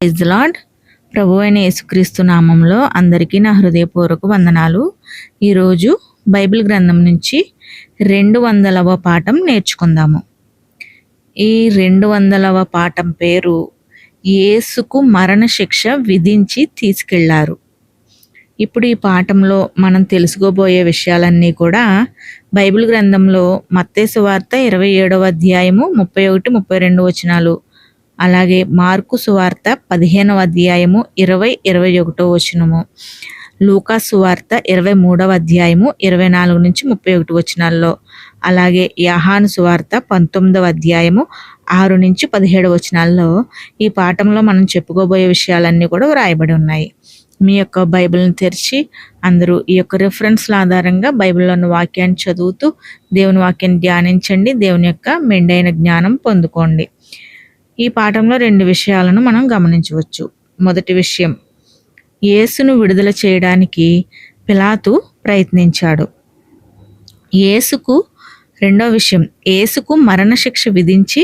Praise ప్రభు అయిన యేసుక్రీస్తు నామంలో అందరికీ నా హృదయపూర్వక వందనాలు. ఈరోజు బైబిల్ గ్రంథం నుంచి రెండు వందలవ పాఠం నేర్చుకుందాము. ఈ రెండు వందలవ పాఠం పేరు యేసుకు మరణశిక్ష విధించి తీసుకెళ్ళారు. ఇప్పుడు ఈ పాఠంలో మనం తెలుసుకోబోయే విషయాలన్నీ కూడా బైబిల్ గ్రంథంలో మత్తేసు వార్త ఇరవై ఏడవ అధ్యాయము ముప్పై ఒకటి ముప్పై రెండు వచనాలు అలాగే మార్కు సువార్త పదిహేనవ అధ్యాయము ఇరవై ఇరవై ఒకటో వచనము. లూకా సువార్త ఇరవై మూడవ అధ్యాయము ఇరవై నాలుగు నుంచి ముప్పై ఒకటి వచనాల్లో. అలాగే యాహాను సువార్త పంతొమ్మిదవ అధ్యాయము ఆరు నుంచి పదిహేడు వచనాల్లో ఈ పాఠంలో మనం చెప్పుకోబోయే విషయాలన్నీ కూడా వ్రాయబడి ఉన్నాయి. మీ యొక్క బైబిల్ని తెరిచి అందరూ ఈ యొక్క రిఫరెన్స్ల ఆధారంగా బైబిల్లో ఉన్న వాక్యాన్ని చదువుతూ దేవుని వాక్యాన్ని ధ్యానించండి. దేవుని యొక్క మెండైన జ్ఞానం పొందుకోండి. ఈ పాఠంలో రెండు విషయాలను మనం గమనించవచ్చు. మొదటి విషయం యేసును విడుదల చేయడానికి పిలాతు ప్రయత్నించాడు. యేసుకు రెండో విషయం యేసుకు మరణశిక్ష విధించి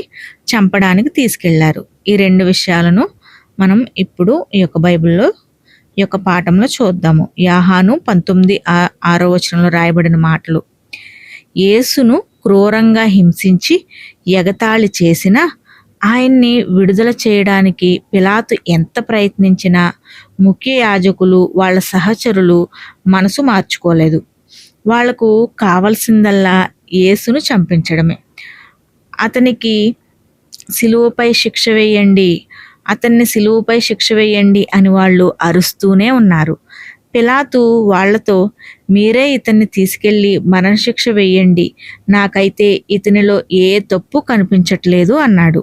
చంపడానికి తీసుకెళ్ళారు. ఈ రెండు విషయాలను మనం ఇప్పుడు ఈ యొక్క బైబిల్లో ఈ యొక్క పాఠంలో చూద్దాము. యాహాను పంతొమ్మిది ఆరో వచనంలో రాయబడిన మాటలు యేసును క్రూరంగా హింసించి ఎగతాళి చేసిన ఆయన్ని విడుదల చేయడానికి పిలాతు ఎంత ప్రయత్నించినా ముఖ్య యాజకులు వాళ్ళ సహచరులు మనసు మార్చుకోలేదు. వాళ్ళకు కావలసిందల్లా యేసును చంపించడమే. అతనికి సిలువపై శిక్ష వేయండి అతన్ని సిలువుపై శిక్ష వేయండి అని వాళ్ళు అరుస్తూనే ఉన్నారు. పిలాతు వాళ్ళతో మీరే ఇతన్ని తీసుకెళ్ళి మరణశిక్ష వేయండి నాకైతే ఇతనిలో ఏ తప్పు కనిపించట్లేదు అన్నాడు.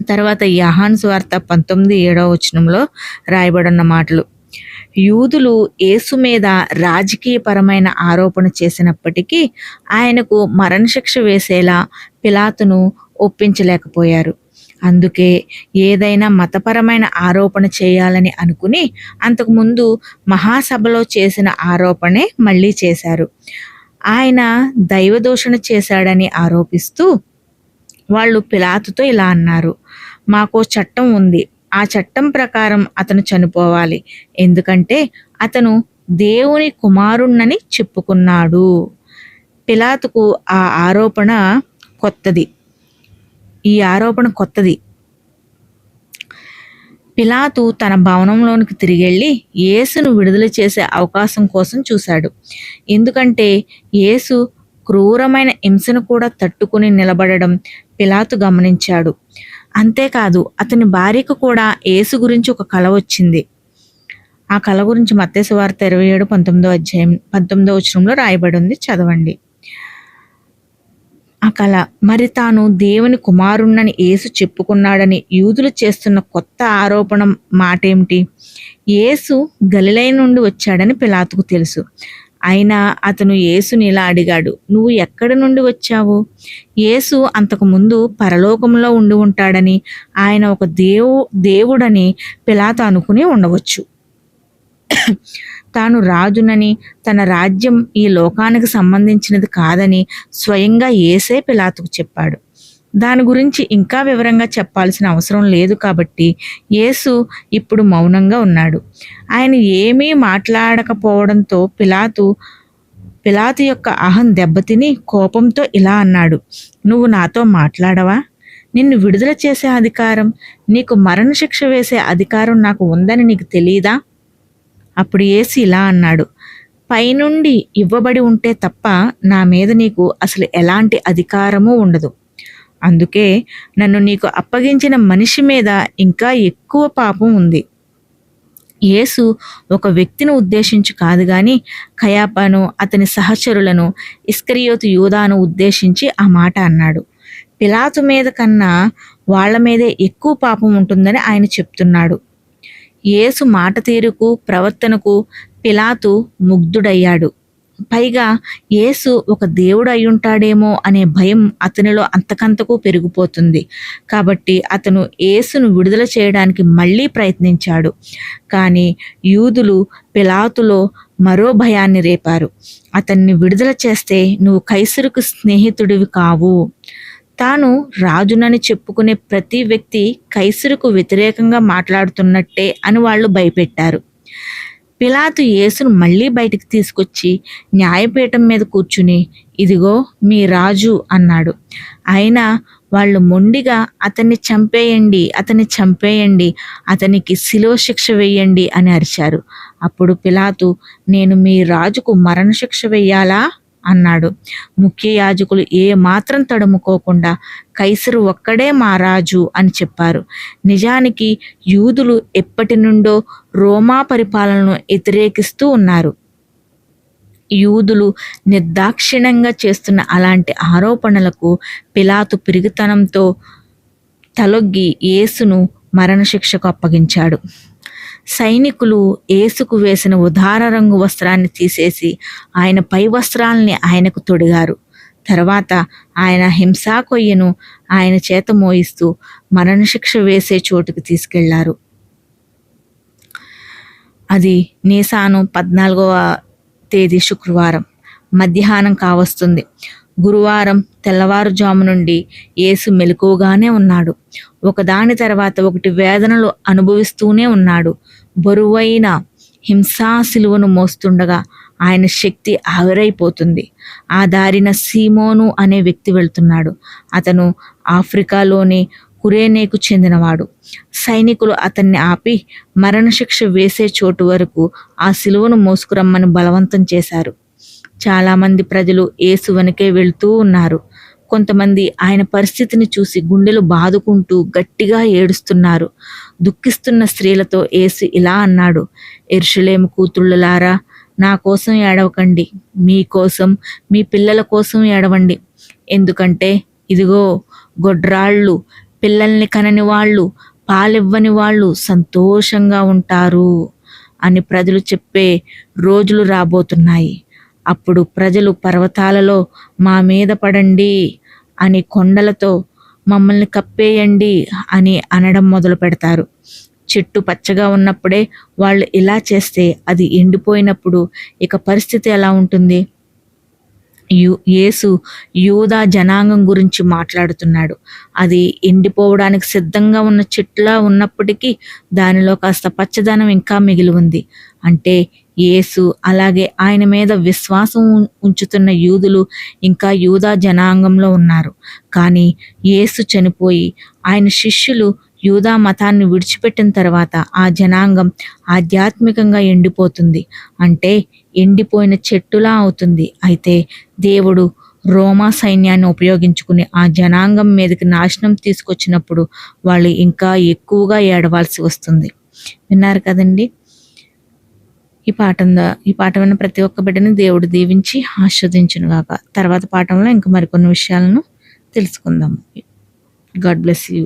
తర్వాత యహాన్ స్వార్త పంతొమ్మిది ఏడవ వచనంలో రాయబడిన మాటలు. యూదులు యేసు మీద రాజకీయపరమైన ఆరోపణ చేసినప్పటికీ ఆయనకు మరణశిక్ష వేసేలా పిలాతును ఒప్పించలేకపోయారు. అందుకే ఏదైనా మతపరమైన ఆరోపణ చేయాలని అనుకుని అంతకుముందు మహాసభలో చేసిన ఆరోపణే మళ్ళీ చేశారు. ఆయన దైవదూషణ చేశాడని ఆరోపిస్తూ వాళ్ళు పిలాతుతో ఇలా అన్నారు. మాకు చట్టం ఉంది. ఆ చట్టం ప్రకారం అతను చనిపోవాలి. ఎందుకంటే అతను దేవుని కుమారుణ్ణని చెప్పుకున్నాడు. పిలాతుకు ఆ ఆరోపణ కొత్తది. ఈ ఆరోపణ కొత్తది. పిలాతు తన భవనంలోనికి తిరిగెళ్ళి యేసును విడుదల చేసే అవకాశం కోసం చూశాడు. ఎందుకంటే యేసు క్రూరమైన హింసను కూడా తట్టుకుని నిలబడడం పిలాతు గమనించాడు. అంతేకాదు అతని భార్యకు కూడా యేసు గురించి ఒక కళ వచ్చింది. ఆ కళ గురించి మత్తేసు వార్త ఇరవై ఏడు పంతొమ్మిదో అధ్యాయం పంతొమ్మిదో వచనంలో రాయబడి ఉంది చదవండి. ఆ కళ మరి తాను దేవుని కుమారుణ్ణని యేసు చెప్పుకున్నాడని యూదులు చేస్తున్న కొత్త ఆరోపణ మాట ఏమిటి యేసు గలిలై నుండి వచ్చాడని పిలాతుకు తెలుసు. అయినా అతను యేసుని ఇలా అడిగాడు నువ్వు ఎక్కడి నుండి వచ్చావు? యేసు అంతకుముందు పరలోకంలో ఉండి ఉంటాడని ఆయన ఒక దేవు దేవుడని పిలాత అనుకుని ఉండవచ్చు. తాను రాజునని తన రాజ్యం ఈ లోకానికి సంబంధించినది కాదని స్వయంగా ఏసే పిలాతుకు చెప్పాడు. దాని గురించి ఇంకా వివరంగా చెప్పాల్సిన అవసరం లేదు కాబట్టి యేసు ఇప్పుడు మౌనంగా ఉన్నాడు. ఆయన ఏమీ మాట్లాడకపోవడంతో పిలాతు పిలాతు యొక్క అహం దెబ్బతిని కోపంతో ఇలా అన్నాడు. నువ్వు నాతో మాట్లాడవా? నిన్ను విడుదల చేసే అధికారం నీకు మరణశిక్ష వేసే అధికారం నాకు ఉందని నీకు తెలియదా అప్పుడు ఏసి ఇలా అన్నాడు. పైనుండి ఇవ్వబడి ఉంటే తప్ప నా మీద నీకు అసలు ఎలాంటి అధికారము ఉండదు. అందుకే నన్ను నీకు అప్పగించిన మనిషి మీద ఇంకా ఎక్కువ పాపం ఉంది. యేసు ఒక వ్యక్తిని ఉద్దేశించి కాదు కానీ కయాపాను అతని సహచరులను ఇస్కరియోతు యూదాను ఉద్దేశించి ఆ మాట అన్నాడు. పిలాతు మీద కన్నా వాళ్ళ మీదే ఎక్కువ పాపం ఉంటుందని ఆయన చెప్తున్నాడు. యేసు మాట తీరుకు ప్రవర్తనకు పిలాతు ముగ్ధుడయ్యాడు. పైగా యేసు ఒక దేవుడు అయ్యుంటాడేమో అనే భయం అతనిలో అంతకంతకు పెరిగిపోతుంది. కాబట్టి అతను యేసును విడుదల చేయడానికి మళ్ళీ ప్రయత్నించాడు. కానీ యూదులు పిలాతులో మరో భయాన్ని రేపారు. అతన్ని విడుదల చేస్తే నువ్వు కైసరుకు స్నేహితుడివి కావు. తాను రాజునని చెప్పుకునే ప్రతి వ్యక్తి కైసరుకు వ్యతిరేకంగా మాట్లాడుతున్నట్టే అని వాళ్ళు భయపెట్టారు. పిలాతు యేసును మళ్ళీ బయటికి తీసుకొచ్చి న్యాయపీఠం మీద కూర్చుని ఇదిగో మీ రాజు అన్నాడు. అయినా వాళ్ళు మొండిగా అతన్ని చంపేయండి అతన్ని చంపేయండి అతనికి శిలో శిక్ష వేయండి అని అరిచారు. అప్పుడు పిలాతు నేను మీ రాజుకు మరణశిక్ష వెయ్యాలా అన్నాడు. ముఖ్య యాజకులు ఏ మాత్రం తడుముకోకుండా కైసరు ఒక్కడే మా రాజు అని చెప్పారు. నిజానికి యూదులు ఎప్పటి నుండో రోమా పరిపాలనను వ్యతిరేకిస్తూ ఉన్నారు. యూదులు నిర్దాక్షిణ్యంగా చేస్తున్న అలాంటి ఆరోపణలకు పిలాతు పిరిగితనంతో తలొగ్గి యేసును మరణశిక్షకు అప్పగించాడు. సైనికులు ఏసుకు వేసిన ఉదార రంగు వస్త్రాన్ని తీసేసి ఆయన పై వస్త్రాల్ని ఆయనకు తొడిగారు. తర్వాత ఆయన హింసా కొయ్యను ఆయన చేత మోయిస్తూ మరణశిక్ష వేసే చోటుకు తీసుకెళ్ళారు. అది నీసాను పద్నాలుగవ తేదీ శుక్రవారం. మధ్యాహ్నం కావస్తుంది. గురువారం తెల్లవారుజాము నుండి యేసు మెలకువగానే ఉన్నాడు. ఒకదాని తర్వాత ఒకటి వేదనలు అనుభవిస్తూనే ఉన్నాడు. బరువైన హింసా సిలువను మోస్తుండగా ఆయన శక్తి ఆవిరైపోతుంది. ఆ దారిన సీమోను అనే వ్యక్తి వెళ్తున్నాడు. అతను ఆఫ్రికాలోని కురేనేకు చెందినవాడు. సైనికులు అతన్ని ఆపి మరణశిక్ష వేసే చోటు వరకు ఆ సిలువను మోసుకురమ్మని బలవంతం చేశారు. చాలామంది ప్రజలు ఏసు వెనకే వెళ్తూ ఉన్నారు. కొంతమంది ఆయన పరిస్థితిని చూసి గుండెలు బాదుకుంటూ గట్టిగా ఏడుస్తున్నారు. దుఃఖిస్తున్న స్త్రీలతో ఏసు ఇలా అన్నాడు ఎరుషులేము కూతుళ్ళలారా నా కోసం ఏడవకండి. మీ కోసం మీ పిల్లల కోసం ఏడవండి. ఎందుకంటే ఇదిగో గొడ్రాళ్ళు పిల్లల్ని కనని వాళ్ళు పాలివ్వని వాళ్ళు సంతోషంగా ఉంటారు అని ప్రజలు చెప్పే రోజులు రాబోతున్నాయి. అప్పుడు ప్రజలు పర్వతాలలో మా మీద పడండి అని కొండలతో మమ్మల్ని కప్పేయండి అని అనడం మొదలు పెడతారు. చెట్టు పచ్చగా ఉన్నప్పుడే వాళ్ళు ఇలా చేస్తే అది ఎండిపోయినప్పుడు ఇక పరిస్థితి ఎలా ఉంటుంది? యు యేసు యూదా జనాంగం గురించి మాట్లాడుతున్నాడు. అది ఎండిపోవడానికి సిద్ధంగా ఉన్న చెట్టులా ఉన్నప్పటికీ దానిలో కాస్త పచ్చదనం ఇంకా మిగిలి ఉంది. అంటే యేసు అలాగే ఆయన మీద విశ్వాసం ఉంచుతున్న యూదులు ఇంకా యూదా జనాంగంలో ఉన్నారు. కానీ యేసు చనిపోయి ఆయన శిష్యులు యూదా మతాన్ని విడిచిపెట్టిన తర్వాత ఆ జనాంగం ఆధ్యాత్మికంగా ఎండిపోతుంది. అంటే ఎండిపోయిన చెట్టులా అవుతుంది. అయితే దేవుడు రోమా సైన్యాన్ని ఉపయోగించుకుని ఆ జనాంగం మీదకి నాశనం తీసుకొచ్చినప్పుడు వాళ్ళు ఇంకా ఎక్కువగా ఏడవాల్సి వస్తుంది. విన్నారు కదండి? ఈ పాఠం ఈ పాఠం విన్న ప్రతి ఒక్క బిడ్డని దేవుడు దీవించి ఆస్వాదించునుగాక తర్వాత పాఠంలో ఇంకా మరికొన్ని విషయాలను తెలుసుకుందాము గాడ్ బ్లెస్ యూ